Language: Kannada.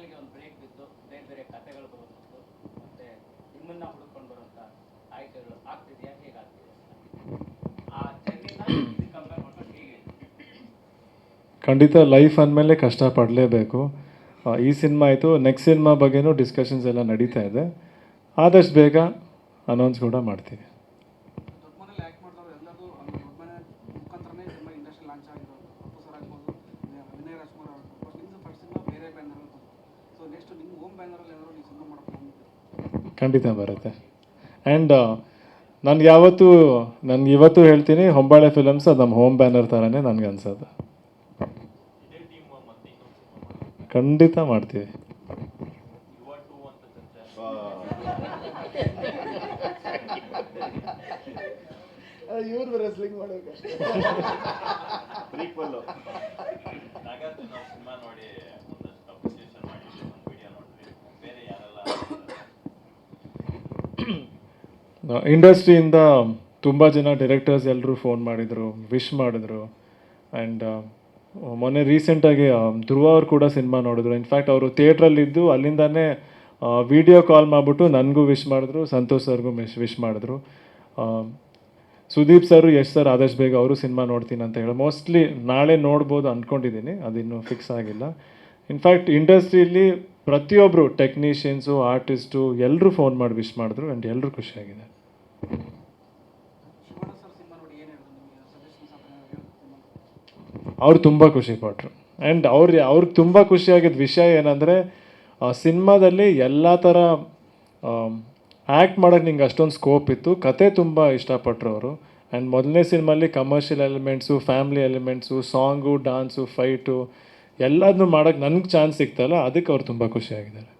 ಚಾನಲ್ಗೆ ಒಂದು ಬ್ರೇಕ್ ಬಿತ್ತು ಬೇರೆ ಬೇರೆ ಕಥೆಗಳು ಬರುವಂಥದ್ದು, ಮತ್ತೆ ನಿಮ್ಮನ್ನ ಹುಡುಕೊಂಡು ಬರುವಂತ ಆಯ್ಕೆಗಳು ಆಗ್ತಿದೆಯಾ? ಹೇಗಾಗ್ತಿದೆ? ಆ ಜರ್ನಿ ಕಂಪೇರ್ ಮಾಡ್ಕೊಂಡು ಹೇಗೆ ಖಂಡಿತ ಲೈಫ್ ಅಂದಮೇಲೆ ಕಷ್ಟಪಡಲೇಬೇಕು ಈ ಸಿನಿಮಾ ಆಯಿತು ನೆಕ್ಸ್ಟ್ ಸಿನಿಮಾ ಬಗ್ಗೆನೂ ಡಿಸ್ಕಷನ್ಸ್ ಎಲ್ಲ ನಡೀತಾ ಇದೆ. ಆದಷ್ಟು ಬೇಗ ಅನೌನ್ಸ್ ಕೂಡ ಮಾಡ್ತೀವಿ. ಖಂಡಿತ ಬರುತ್ತೆ. ಆ್ಯಂಡ್ ನನಗೆ ಯಾವತ್ತೂ ನನ್ಗೆ ಇವತ್ತು ಹೇಳ್ತೀನಿ ಹೊಂಬಾಳೆ ಫಿಲಮ್ಸ್ ಅದು ನಮ್ಮ ಹೋಮ್ ಬ್ಯಾನರ್ ಥರನೇ ನನಗೆ ಅನ್ಸೋದು. ಖಂಡಿತ ಮಾಡ್ತೀವಿ. ಇವ್ರು ರೆಸ್ಲಿಂಗ್ ಮಾಡ್ಬೇಕಷ್ಟೇ ಇಂಡಸ್ಟ್ರಿಯಿಂದ ತುಂಬ ಜನ ಡೈರೆಕ್ಟರ್ಸ್ ಎಲ್ಲರೂ ಫೋನ್ ಮಾಡಿದರು ವಿಶ್ ಮಾಡಿದ್ರು. ಆ್ಯಂಡ್ ಮೊನ್ನೆ ರೀಸೆಂಟಾಗಿ ಧ್ರುವ ಅವ್ರು ಕೂಡ ಸಿನಿಮಾ ನೋಡಿದ್ರು. ಇನ್ಫ್ಯಾಕ್ಟ್ ಅವರು ಥಿಯೇಟ್ರಲ್ಲಿದ್ದು ಅಲ್ಲಿಂದಾನೇ ವಿಡಿಯೋ ಕಾಲ್ ಮಾಡಿಬಿಟ್ಟು ನನಗೂ ವಿಶ್ ಮಾಡಿದ್ರು, ಸಂತೋಷ್ ಸರ್ಗೂ ಮಿಶ್ ವಿಶ್ ಮಾಡಿದ್ರು. ಸುದೀಪ್ ಸರ್ ಯಶ್ ಸರ್ ಆದಷ್ಟು ಬೇಗ ಅವರು ಸಿನಿಮಾ ನೋಡ್ತೀನಿ ಅಂತ ಹೇಳಿ. ಮೋಸ್ಟ್ಲಿ ನಾಳೆ ನೋಡ್ಬೋದು ಅಂದ್ಕೊಂಡಿದ್ದೀನಿ ಅದಿನ್ನೂ ಫಿಕ್ಸ್ ಆಗಿಲ್ಲ. ಇನ್ಫ್ಯಾಕ್ಟ್ ಇಂಡಸ್ಟ್ರಿಯಲ್ಲಿ ಪ್ರತಿಯೊಬ್ಬರು ಟೆಕ್ನಿಷಿಯನ್ಸು ಆರ್ಟಿಸ್ಟು ಎಲ್ಲರೂ ಫೋನ್ ಮಾಡಿ ವಿಶ್ ಮಾಡಿದ್ರು ಆ್ಯಂಡ್ ಎಲ್ಲರೂ ಖುಷಿಯಾಗಿದೆ ಅವ್ರು ತುಂಬ ಖುಷಿಪಟ್ಟರು ಆ್ಯಂಡ್ ಅವ್ರು ಅವ್ರಿಗೆ ತುಂಬ ಖುಷಿಯಾಗಿದ್ದ ವಿಷಯ ಏನಂದರೆ ಸಿನಿಮಾದಲ್ಲಿ ಎಲ್ಲ ಥರ ಆ್ಯಕ್ಟ್ ಮಾಡೋಕ್ಕೆ ನಿಂಗೆ ಅಷ್ಟೊಂದು ಸ್ಕೋಪ್ ಇತ್ತು. ಕತೆ ತುಂಬ ಇಷ್ಟಪಟ್ಟರು ಅವರು. ಆ್ಯಂಡ್ ಮೊದಲನೇ ಸಿನಿಮಾಲಿ commercial elements family elements song dance fight ಎಲ್ಲದನ್ನೂ ಮಾಡೋಕ್ಕೆ ನನಗೆ ಚಾನ್ಸ್ ಸಿಗ್ತಲ್ಲ ಅದಕ್ಕೆ ಅವ್ರು ತುಂಬ ಖುಷಿಯಾಗಿದ್ದಾರೆ.